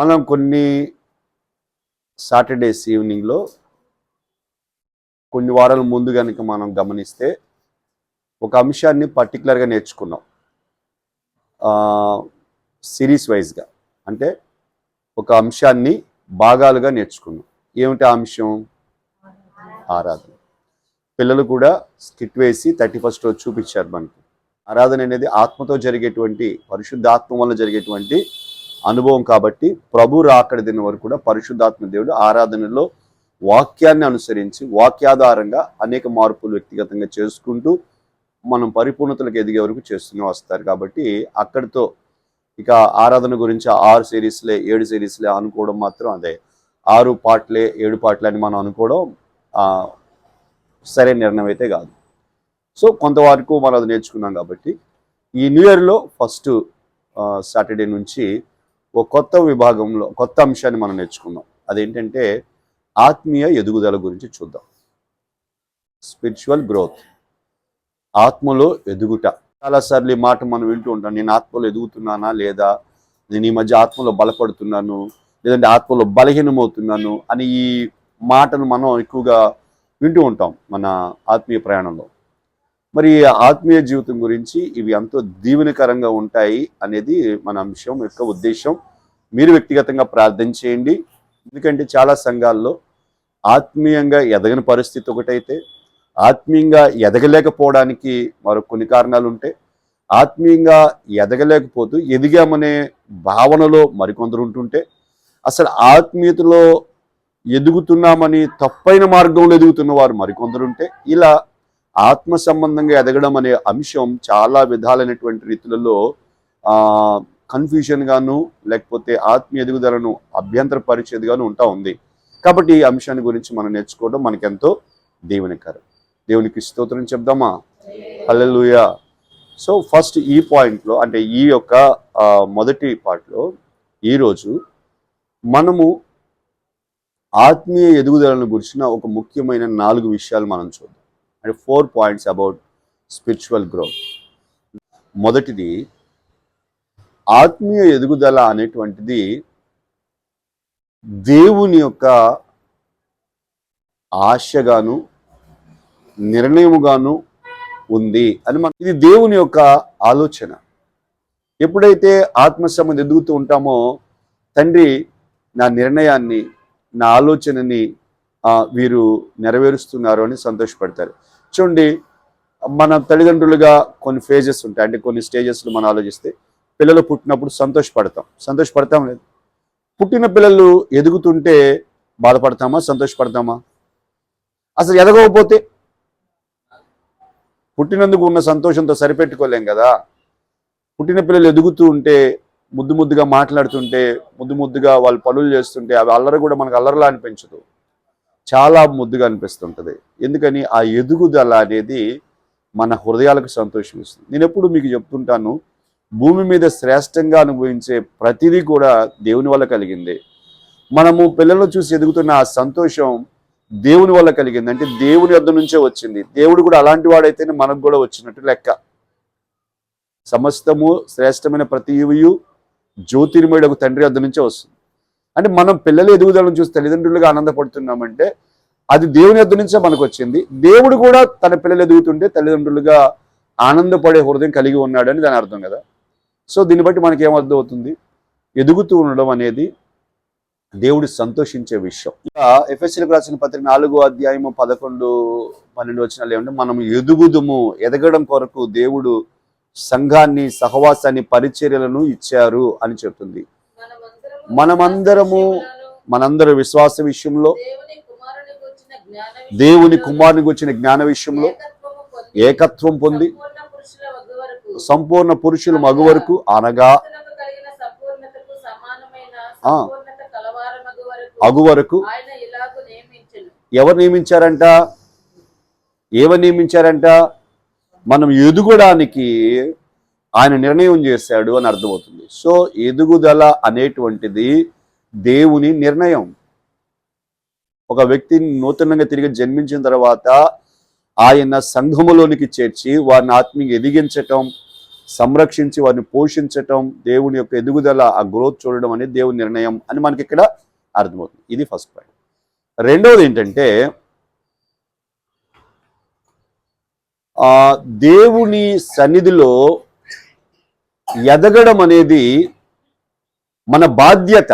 మనం కొన్ని సాటర్డేస్ ఈవినింగ్లో కొన్ని వారాల ముందు కనుక మనం గమనిస్తే ఒక అంశాన్ని పర్టికులర్గా నేర్చుకున్నాం. సిరీస్ వైజ్గా. అంటే ఒక అంశాన్ని భాగాలుగా నేర్చుకున్నాం. ఏమిటి ఆ అంశం? ఆరాధన. పిల్లలు కూడా స్కిట్ వేసి థర్టీ ఫస్ట్ రోజు చూపించారు మనకి. ఆరాధన అనేది ఆత్మతో జరిగేటువంటి పరిశుద్ధాత్మ వల్ల జరిగేటువంటి అనుభవం కాబట్టి ప్రభు రాకడ దిన వరకు కూడా పరిశుద్ధాత్మ దేవుడు ఆరాధనలో వాక్యాన్ని అనుసరించి వాక్యాధారంగా అనేక మార్పులు వ్యక్తిగతంగా చేసుకుంటూ మనం పరిపూర్ణతలకు ఎదిగే వరకు చేస్తూనే వస్తారు కాబట్టి అక్కడితో ఇక ఆరాధన గురించి ఆరు సిరీస్లే ఏడు సిరీస్లే అనుకోవడం మాత్రం అదే. ఆరు పాటలే ఏడు పాటలే అని మనం అనుకోవడం సరైన నిర్ణయం అయితే కాదు. సో కొంతవరకు మనం అది నేర్చుకున్నాం కాబట్టి ఈ న్యూ ఇయర్లో ఫస్ట్ సాటర్డే నుంచి ఒక కొత్త విభాగంలో కొత్త అంశాన్ని మనం నేర్చుకుందాం. అదేంటంటే ఆత్మీయ ఎదుగుదల గురించి చూద్దాం. Spiritual growth. ఆత్మలో ఎదుగుట. చాలాసార్లు ఈ మాట మనం వింటూ ఉంటాం నేను ఆత్మలో ఎదుగుతున్నానా లేదా? నేను ఈ మధ్య ఆత్మలో బలపడుతున్నాను లేదంటే ఆత్మలో బలహీనమవుతున్నాను అని ఈ మాటను మనం ఎక్కువగా వింటూ ఉంటాం మన ఆత్మీయ ప్రయాణంలో. మరి ఆత్మీయ జీవితం గురించి ఇవి ఎంతో దీవెనకరంగా ఉంటాయి అనేది మన అంశం యొక్క ఉద్దేశం. మీరు వ్యక్తిగతంగా ప్రార్థన చేయండి. ఎందుకంటే చాలా సంఘాల్లో ఆత్మీయంగా ఎదగని పరిస్థితి ఒకటైతే ఆత్మీయంగా ఎదగలేకపోవడానికి మరో కొన్ని కారణాలు ఉంటాయి ఆత్మీయంగా ఎదగలేకపోతూ ఎదిగామనే భావనలో మరికొందరు ఉంటుంటే అసలు ఆత్మీయతలో ఎదుగుతున్నామని తప్పైన మార్గంలో ఎదుగుతున్న వారు మరికొందరు ఉంటే ఇలా ఆత్మ సంబంధంగా ఎదగడం అనే అంశం చాలా విధాలైనటువంటి రీతులలో కన్ఫ్యూజన్ గాను లేకపోతే ఆత్మీయ ఎదుగుదలను అభ్యంతరపరిచేదిగాను ఉంటా ఉంది. కాబట్టి ఈ అంశాన్ని గురించి మనం నేర్చుకోవడం మనకెంతో దేవునికరం. దేవునికి స్తోత్రం చెప్దామా? హల్లెలూయా. సో ఫస్ట్ ఈ పాయింట్లో అంటే ఈ యొక్క మొదటి పార్ట్లో ఈరోజు మనము ఆత్మీయ ఎదుగుదలను గురించిన ఒక ముఖ్యమైన నాలుగు విషయాలు మనం చూద్దాం. And four points about spiritual growth. మొదటిది ఆత్మీయ ఎదుగుదల అనేటువంటిది దేవుని యొక్క ఆశగాను నిర్ణయముగాను ఉంది అని మన ఇది దేవుని యొక్క ఆలోచన. ఎప్పుడైతే ఆత్మ సంబంధం ఎదుగుతూ ఉంటామో తండ్రి నా నిర్ణయాన్ని నా ఆలోచనని వీరు నెరవేరుస్తున్నారు అని సంతోషపడతారు. చూడండి మన తల్లిదండ్రులుగా కొన్ని ఫేజెస్ ఉంటాయి. అంటే కొన్ని స్టేజెస్లు మనం ఆలోచిస్తే పిల్లలు పుట్టినప్పుడు సంతోషపడతాం. సంతోషపడతాం లేదు? పుట్టిన పిల్లలు ఎదుగుతుంటే బాధపడతామా? సంతోషపడతామా? అసలు ఎదగకపోతే? పుట్టినందుకు ఉన్న సంతోషంతో సరిపెట్టుకోలేం కదా? పుట్టిన పిల్లలు ఎదుగుతూ ఉంటే ముద్దు ముద్దుగా మాట్లాడుతుంటే ముద్దు ముద్దుగా వాళ్ళు పనులు చేస్తుంటే అవి అల్లరి కూడా మనకు అల్లరిలా అనిపించదు. చాలా ముద్దుగా అనిపిస్తుంటది. ఎందుకని ఆ ఎదుగుదల అనేది మన హృదయాలకు సంతోషం ఇస్తుంది నేను ఎప్పుడు మీకు చెప్తుంటాను భూమి మీద శ్రేష్టంగా అనుభవించే ప్రతిదీ కూడా దేవుని వల్ల కలిగింది. మనము పిల్లలను చూసి ఎదుగుతున్న ఆ సంతోషం దేవుని వల్ల కలిగింది. అంటే దేవుని వద్ద నుంచే వచ్చింది. దేవుడు కూడా అలాంటి వాడైతేనే మనకు కూడా వచ్చినట్టు లెక్క. సమస్తము శ్రేష్టమైన ప్రతి ఇవియు జ్యోతిర్మయుడు తండ్రి వద్ద నుంచే వస్తుంది. అంటే మనం పిల్లల ఎదుగుదలను చూసి తల్లిదండ్రులుగా ఆనందపడుతున్నామంటే అది దేవుని వద్ద నుంచే మనకు వచ్చింది దేవుడు కూడా తన పిల్లలు ఎదుగుతుంటే తల్లిదండ్రులుగా ఆనందపడే హృదయం కలిగి ఉన్నాడని దాని అర్థం కదా. సో దీన్ని బట్టి మనకి ఏమర్థం అవుతుంది ఎదుగుతూ ఉండడం అనేది దేవుడు సంతోషించే విషయం. ఇలా ఎఫ్ఎస్సీలకు రాసిన పత్రిక నాలుగో అధ్యాయము పదకొండు పన్నెండు వచ్చినాలు ఏమంటే మనం ఎదుగుదుము ఎదగడం కొరకు దేవుడు సంఘాన్ని సహవాసాన్ని పరిచర్యలను ఇచ్చారు అని చెప్తుంది. మనమందరము మనందరి విశ్వాస విషయంలో దేవుని కుమారుని గురించిన జ్ఞాన విషయంలో ఏకత్వం పొంది సంపూర్ణ పురుషుల మగు వరకు అనగా అగు వరకు ఎవరు నియమించారంట? ఎవరు నియమించారంట? మనం ఎదుగడానికి ఆయన నిర్ణయం చేశాడు అని అర్థమవుతుంది. సో ఎదుగుదల అనేటువంటిది దేవుని నిర్ణయం. ఒక వ్యక్తిని నూతనంగా తిరిగి జన్మించిన తర్వాత ఆయన సంఘములోనికి చేర్చి వారిని ఆత్మీయ ఎదిగించటం సంరక్షించి వారిని పోషించటం దేవుని యొక్క ఎదుగుదల ఆ గ్రోత్ చూడడం అనేది దేవుని నిర్ణయం అని మనకి ఇక్కడ అర్థమవుతుంది. ఇది ఫస్ట్ పాయింట్. రెండవది ఏంటంటే ఆ దేవుని సన్నిధిలో ఎదగడం అనేది మన బాధ్యత.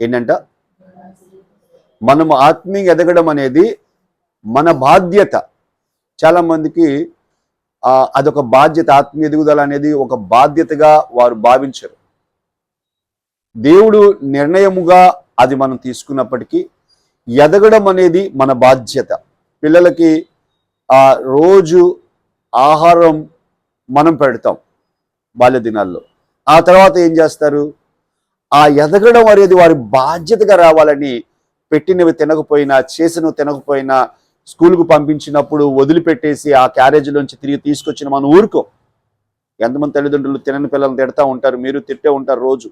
ఏంటంట? మనం ఆత్మీయ ఎదగడం అనేది మన బాధ్యత. చాలా మందికి అదొక బాధ్యత ఆత్మీయ ఎదుగుదల అనేది ఒక బాధ్యతగా వారు భావించరు. దేవుడు నిర్ణయముగా అది మనం తీసుకున్నప్పటికీ ఎదగడం అనేది మన బాధ్యత. పిల్లలకి ఆ రోజు ఆహారం మనం పెడతాం. బాల్య దినాల్లో. ఆ తర్వాత ఏం చేస్తారు? ఆ ఎదగడం అనేది వారి బాధ్యతగా రావాలని పెట్టినవి తినకపోయినా చేసినవి తినకపోయినా స్కూల్కు పంపించినప్పుడు వదిలిపెట్టేసి ఆ క్యారేజీలోంచి తిరిగి తీసుకొచ్చిన మనం ఊరుకో. ఎంతమంది తల్లిదండ్రులు తినని పిల్లల్ని తిడతా ఉంటారు మీరు తిట్టే ఉంటారు రోజు.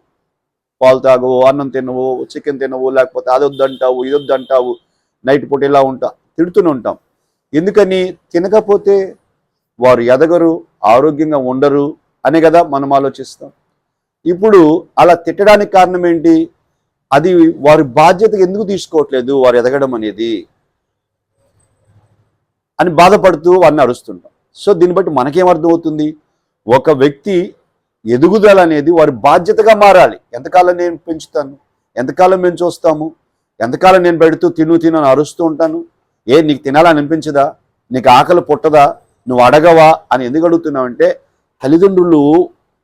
పాలు తాగవు అన్నం తినవు చికెన్ తినవు లేకపోతే అది వద్దంటావు ఇది వద్దంటావు నైట్ పూట ఇలా ఉంటా తిడుతూనే ఉంటాం. ఎందుకని? తినకపోతే వారు ఎదగరు ఆరోగ్యంగా ఉండరు అనే కదా మనం ఆలోచిస్తాం. ఇప్పుడు అలా తిట్టడానికి కారణం ఏంటి? అది వారి బాధ్యత ఎందుకు తీసుకోవట్లేదు? వారు ఎదగడం అనేది అని బాధపడుతూ వారిని అరుస్తుంటాం. సో దీన్ని బట్టి మనకేం అర్థమవుతుంది? ఒక వ్యక్తి ఎదుగుదల అనేది వారి బాధ్యతగా మారాలి. ఎంతకాలం నేను పెంచుతాను? ఎంతకాలం మేము చూస్తాము? ఎంతకాలం నేను పెడుతూ తిను తిను అని అరుస్తూ ఉంటాను? ఏ నీకు తినాలని అనిపించదా? నీకు ఆకలి పుట్టదా? నువ్వు అడగవా? అని ఎందుకు అడుగుతున్నావంటే తల్లిదండ్రులు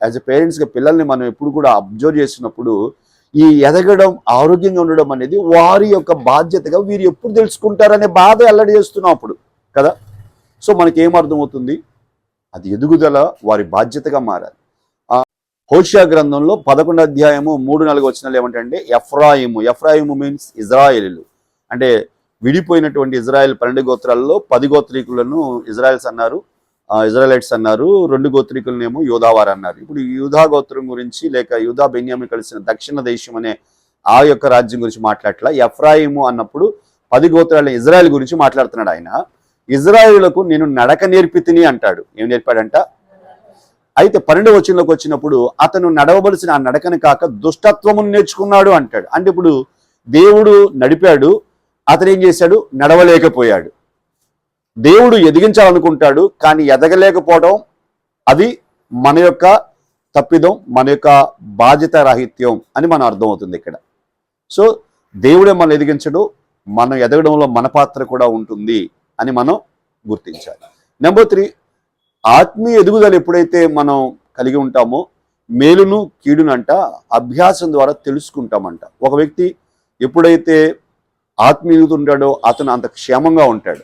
యాజ్ ఎ పేరెంట్స్గా పిల్లల్ని మనం ఎప్పుడు కూడా అబ్జర్వ్ చేసినప్పుడు ఈ ఎదగడం ఆరోగ్యంగా ఉండడం అనేది వారి యొక్క బాధ్యతగా వీరు ఎప్పుడు తెలుసుకుంటారనే బాధ అల్లడి చేస్తున్నాం అప్పుడు కదా? సో మనకి ఏం అర్థమవుతుంది? అది ఎదుగుదల వారి బాధ్యతగా మారాలి. హోషియా గ్రంథంలో పదకొండు అధ్యాయము మూడు నాలుగు వచ్చినాలు ఏమంటే ఎఫ్రాయిము ఎఫ్రాయిము మీన్స్ ఇజ్రాయిలు అంటే విడిపోయినటువంటి ఇజ్రాయెల్ పన్నెండు గోత్రాల్లో పది గోత్రీకులను ఇజ్రాయెల్స్ అన్నారు. ఇజ్రాయలైట్స్ అన్నారు రెండు గోత్రికులనేమో యూదావారు అన్నారు. ఇప్పుడు యూదా గోత్రం గురించి లేక యూదా బెన్యామి కలిసిన దక్షిణ దేశం అనే ఆ యొక్క రాజ్యం గురించి మాట్లాడట్లా? ఎఫ్రాయిము అన్నప్పుడు పది గోత్రాల ఇజ్రాయెల్ గురించి మాట్లాడుతున్నాడు ఆయన. ఇజ్రాయేలులకు నేను నడక నేర్పితిని అంటాడు. ఏం నేర్పాడంట? అయితే పన్నెండు వచనంలోకి వచ్చినప్పుడు అతను నడవవలసిన ఆ నడకని కాక దుష్టత్వమును నేర్చుకున్నాడు అంటాడు. అంటే ఇప్పుడు దేవుడు నడిపాడు అతను ఏం చేశాడు? నడవలేకపోయాడు. దేవుడు ఎదిగించాలనుకుంటాడు కానీ ఎదగలేకపోవడం అది మన యొక్క తప్పిదం మన యొక్క బాధ్యత రాహిత్యం అని మనం అర్థమవుతుంది ఇక్కడ. సో దేవుడే మనం ఎదిగించడు మనం ఎదగడంలో మన పాత్ర కూడా ఉంటుంది అని మనం గుర్తించాలి. నెంబర్ త్రీ ఆత్మీయ ఎదుగుదల ఎప్పుడైతే మనం కలిగి ఉంటామో మేలును కీడునంట అభ్యాసం ద్వారా తెలుసుకుంటామంట. ఒక వ్యక్తి ఎప్పుడైతే ఆత్మీయుతుంటాడో ఉంటాడో అతను అంత క్షేమంగా ఉంటాడు.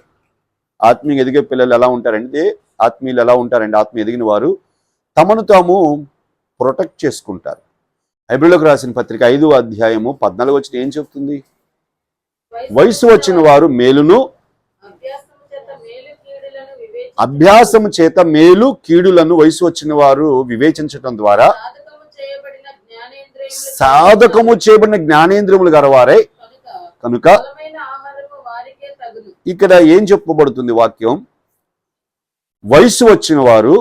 ఆత్మీయ ఎదిగే పిల్లలు ఎలా ఉంటారంటే ఆత్మీయులు ఎలా ఉంటారంటే ఆత్మీయ ఎదిగిన వారు తమను తాము ప్రొటెక్ట్ చేసుకుంటారు. హైబ్రిడ్లోకి రాసిన పత్రిక ఐదు అధ్యాయము పద్నాలుగు వచ్చిన ఏం చెప్తుంది? వయసు వచ్చిన వారు మేలును అభ్యాసము చేత మేలు కీడులను వయసు వచ్చిన వారు వివేచించటం ద్వారా సాధకము చేయబడిన జ్ఞానేంద్రియములు సాధకము చేయబడిన జ్ఞానేంద్రియములు గలవారై. కనుక కనుక బలమైన ఆహారము వారికే తగును ఇక్కడ ఏం చెప్పబడుతుంది వాక్యం? వయసు వచ్చిన వారు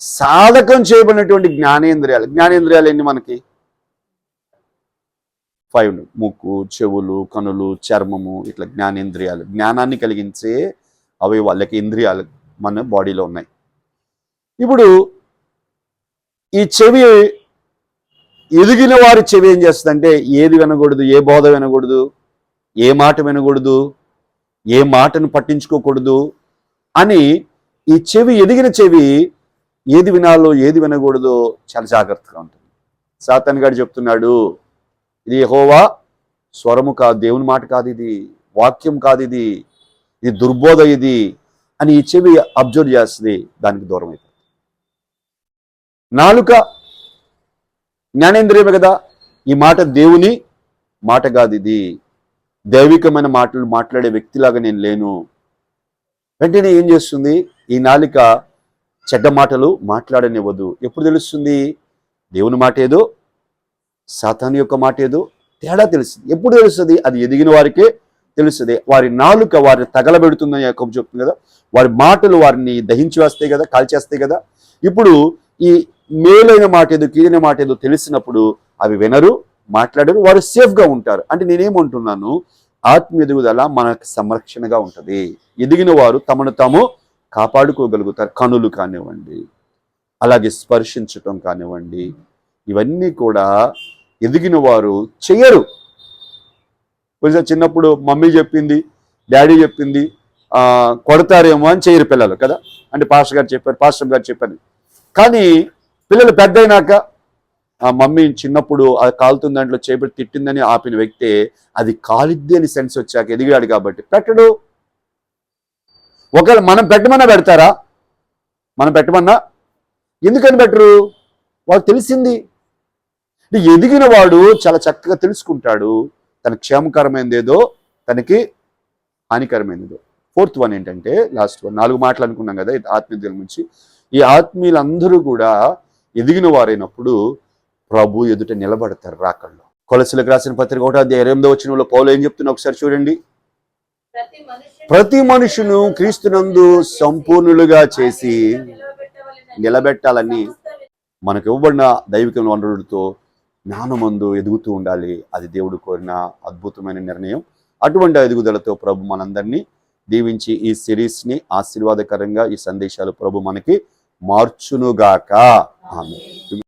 సాధకం చేయబడినటువంటి జ్ఞానేంద్రియాలు. జ్ఞానేంద్రియాలు ఎన్ని మనకి? ఫైవ్ ముక్కు చెవులు కనులు చర్మము ఇట్లా జ్ఞానేంద్రియాలు. జ్ఞానాన్ని కలిగించే అవి వాళ్ళకి ఇంద్రియాలు మన బాడీలో ఉన్నాయి. ఇప్పుడు ఈ చెవి ఎదిగిన వారి చెవి ఏం చేస్తుందంటే ఏది వినకూడదు ఏ బోధ వినకూడదు ఏ మాట వినకూడదు ఏ మాటను పట్టించుకోకూడదు అని ఈ చెవి ఎదిగిన చెవి ఏది వినాలో ఏది వినకూడదో చాలా జాగ్రత్తగా ఉంటుంది. సాతాన్ గారు చెప్తున్నాడు ఇది హోవా స్వరము కాదు దేవుని మాట కాదు ఇది వాక్యం కాదు ఇది ఇది దుర్బోధ ఇది అని ఈ చెవి అబ్జర్వ్ చేస్తుంది దానికి దూరం అయిపోతుంది. నాలుక జ్ఞానేంద్రియమే కదా ఈ మాట దేవుని మాట కాదు ఇది. దైవికమైన మాటలు మాట్లాడే వ్యక్తిలాగా నేను లేను. వెంటనే ఏం చేస్తుంది? ఈ నాలిక చెడ్డ మాటలు మాట్లాడనివ్వదు. ఎప్పుడు తెలుస్తుంది? దేవుని మాట ఏదో? సాతాను యొక్క మాట ఏదో? తేడా తెలుస్తుంది. ఎప్పుడు తెలుస్తుంది? అది ఎదిగిన వారికే తెలుస్తుంది. వారి నాలుక వారిని తగలబెడుతుందని యాకోబు చెప్తుంది కదా. వారి మాటలు వారిని దహించి వేస్తాయి కదా కాల్చేస్తాయి కదా. ఇప్పుడు ఈ మేలైన మాట ఏదో కీలైన మాట ఏదో తెలిసినప్పుడు అవి వినరు మాట్లాడరు వారు సేఫ్గా ఉంటారు. అంటే నేనేమంటున్నాను ఆత్మీయ ఎదుగుదల మనకు సంరక్షణగా ఉంటుంది. ఎదిగిన వారు తమను తాము కాపాడుకోగలుగుతారు. కనులు కానివ్వండి అలాగే స్పర్శించటం కానివ్వండి ఇవన్నీ కూడా ఎదిగిన వారు చెయ్యరు. కొంచెం చిన్నప్పుడు మమ్మీ చెప్పింది డాడీ చెప్పింది కొడతారేమో అని చేయరు పిల్లలు కదా. అంటే పాస్టర్ గారు చెప్పారు పాస్టర్ గారు చెప్పారు. కానీ పిల్లలు పెద్ద అయినాక ఆ మమ్మీ చిన్నప్పుడు అది కాలుతున్న దాంట్లో చేపట్టి తిట్టిందని ఆపిన వ్యక్తే అది కాలిద్ది అని సెన్స్ వచ్చాక ఎదిగాడు కాబట్టి. పెట్టడు. ఒకవేళ మనం పెట్టమన్నా పెడతారా? మనం పెట్టమన్నా? ఎందుకని పెట్టరు? వాళ్ళకి తెలిసింది. ఎదిగిన వాడు చాలా చక్కగా తెలుసుకుంటాడు. తన క్షేమకరమైనది ఏదో తనకి హానికరమైనదో ఫోర్త్ వన్ ఏంటంటే లాస్ట్ వన్ నాలుగు మాటలు అనుకున్నాం కదా ఆత్మీయుల నుంచి ఈ ఆత్మీయులందరూ కూడా ఎదిగిన వారైనప్పుడు ప్రభు ఎదుట నిలబడతారు రాకల్లో. కొలసలకు రాసిన పత్రిక ఒకటో అధ్యాయం ఎనిమిదో వచ్చిన పౌలు ఏం చెప్తున్నా ఒకసారి చూడండి. ప్రతి మనుషును క్రీస్తునందు సంపూర్ణులుగా చేసి నిలబెట్టాలని మనకు ఇవ్వబడిన దైవిక వనరులతో జ్ఞానమందు ఎదుగుతూ ఉండాలి. అది దేవుడు కోరిన అద్భుతమైన నిర్ణయం. అటువంటి ఎదుగుదలతో ప్రభు మనందరినీ దీవించి ఈ సిరీస్ని ఆశీర్వాదకరంగా ఈ సందేశాలు ప్రభు మనకి మార్చునుగాక. ఆమె